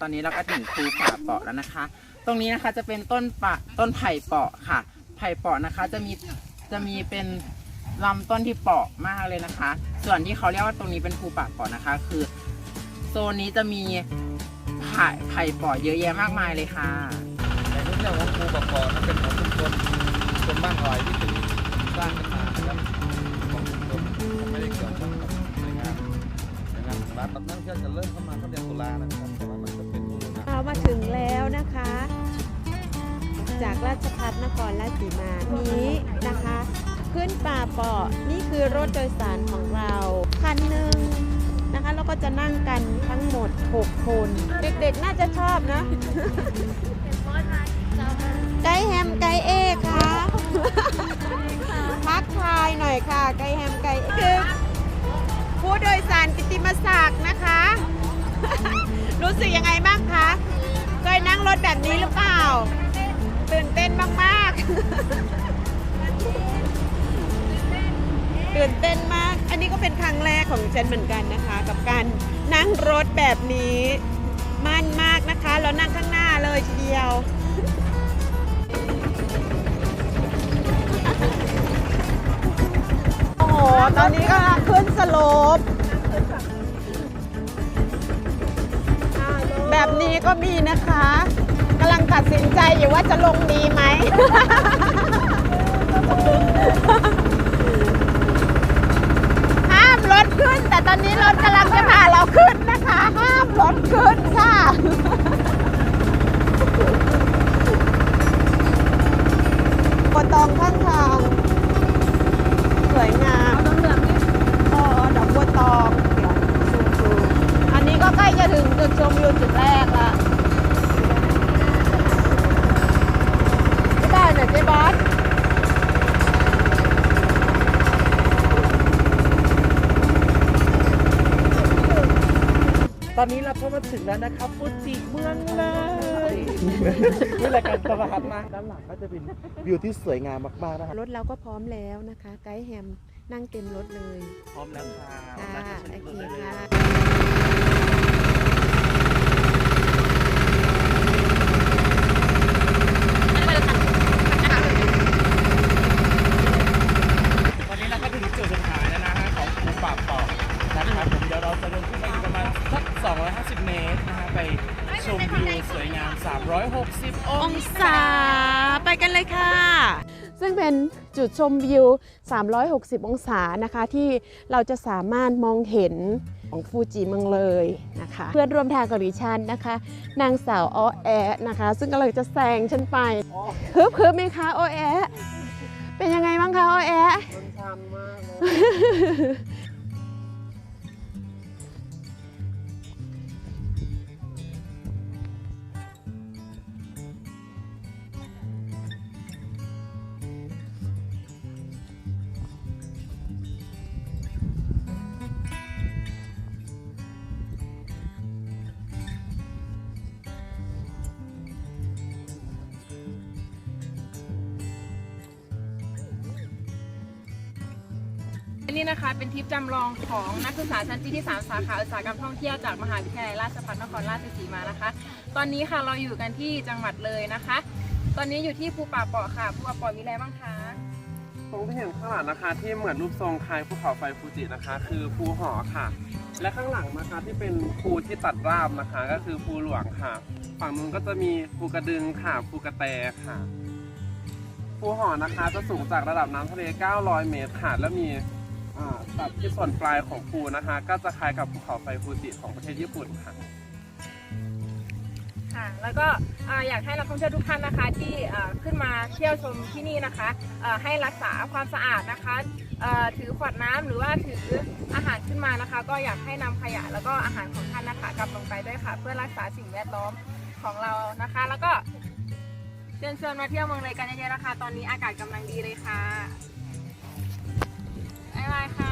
ตอนนี้เราก็ถึงภูป่าเปาะแล้วนะคะ ตรงนี้นะคะจะเป็นต้นปะต้นไผ่เปาะค่ะ ไผ่เปาะนะคะจะมีจะมีเป็นลำต้นที่เปาะมากเลยนะคะ ส่วนที่เขาเรียกว่าตรงนี้เป็นภูป่าเปาะนะคะ คือโซนนี้จะมีไผ่ไผ่เปาะเยอะแยะมากมายเลยค่ะแต่เรื่องของคูประกอบนั้นเป็นของชุมชนชนบ้านหอยที่เป็นสร้างขึ้นมานะครับของชุมชนไม่ได้เกี่ยวข้องกับหน่วยงานหน่วยงานของรัฐนักท่องเที่ยวจะเริ่มเข้ามาก็เดือนตุลานะครับแต่ว่ามัน มาถึงแล้วนะคะ จากราชพัฒนครราชสีมานี้นะคะ ขึ้นป่าเปาะนี่คือรถโดยสารของเราคันหนึ่งนะคะแล้วก็จะนั่งกันทั้งหมด 6 คน เด็กๆน่าจะชอบนะไกด์แฮมไกด์เอค่ะทักทายหน่อยค่ะ ไกด์แฮมไกด์เอคือผู้โดยสารกิติมศักดิ์นะคะ รู้สึกยังไงบ้าง เคยนั่งรถแบบนี้หรือเปล่า ตื่นเต้นมากๆ ตื่นเต้นมาก อันนี้ก็เป็นครั้งแรกของฉันเหมือนกันนะคะ กับการนั่งรถแบบนี้มั่นมากนะคะเรานั่งข้างหน้าเลยทีเดียวโอ้โหตอนนี้ก็ขึ้นสโลป แบบนี้ก็มีนะคะกำลังตัดสินใจอยู่ว่าจะลงดีไหม ห้ามรถขึ้น แต่ตอนนี้รถกำลังจะพาเราขึ้นนะคะ ห้ามรถขึ้นค่ะ บนตองข้างทาง สวยงามอ๋อดอกบัวตองเดี๋ยวดูดูอันนี้ก็ใกล้จะถึงจุดชมวิวจุดแรกละไม่ได้หน่อยเจ๊บอส ตอนนี้เราก็มาถึงแล้วนะครับฟูจิเมืองเลยนี่แหละการประทับนะด้านหลังก็จะเป็นวิวที่สวยงามมากๆนะครับรถเราก็พร้อมแล้วนะคะ ไกด์แฮมนั่งเต็มรถเลยพร้อมแล้วค่ะค่ะน่าจะโอเชิญเคเลยค่ะตอนนี้เราก็ถึงจุดสุดท้ายแล้วนะฮะของภูป่าเปาะนะครับผมเดี๋ยวเราจะเดินขึ้นไปอีกประมาณสัก 250 เมตรนะฮะไปชมวิวสวยงาม 360 ององศาศา ไปกันเลยค่ะ ซึ่งเป็นจุดชมวิว 360 องศานะคะ ที่เราจะสามารถมองเห็นของฟูจิเมืองเลยนะคะ เพื่อนร่วมทางกับดิฉันนะคะ นางสาวอ้อแอะนะคะ ซึ่งกำลังจะแซงฉันไปฮึบฮึบไหมคะอ้อแอะเป็นยังไงบ้างคะอ้อแอะมันชันมากเลย นนี้นะคะเป็นทริปจำลองของนักศึกษาชั้นปีที่ 3 สาขาอุตสาหกรรมท่องเที่ยวจากมหาวิทยาลัยราชภัฏนครราชสีมานะคะ ตอนนี้ค่ะเราอยู่กันที่จังหวัดเลยนะคะ ตอนนี้อยู่ที่ภูป่าเปาะค่ะภูป่าเปาะมีอะไรบ้างคะตรงที่เห็นข้างหลังนะคะ ที่เหมือนรูปทรงคล้ายภูเขาไฟฟูจินะคะ คือภูหอค่ะ และข้างหลังนะคะที่เป็นภูที่ตัดราบนะคะ ก็คือภูหลวงค่ะ ฝั่งนู้นก็จะมีภูกระดึงค่ะภูกระแตค่ะภูหอนะคะจะสูงจากระดับน้ำทะเล 900 เมตรค่ะและมี ตัดที่ส่วนปลายของภูนะคะก็จะคล้ายกับภูเขาไฟฟูจิของประเทศญี่ปุ่นค่ะ ค่ะ แล้วก็อ่าอยากให้นักท่องเที่ยวทุกท่านนะคะที่อ่าขึ้นมาเที่ยวชมที่นี่นะคะอ่าให้รักษาความสะอาดนะคะอ่าถือขวดน้ำหรือว่าถืออาหารขึ้นมานะคะ ก็อยากให้นำขยะแล้วก็อาหารของท่านนะคะกลับลงไปด้วยค่ะ เพื่อรักษาสิ่งแวดล้อมของเรานะคะ แล้วก็เชิญชวนมาเที่ยวเมืองเลยกันเยอะๆนะคะ ตอนนี้อากาศกำลังดีเลยค่ะ บายค่ะ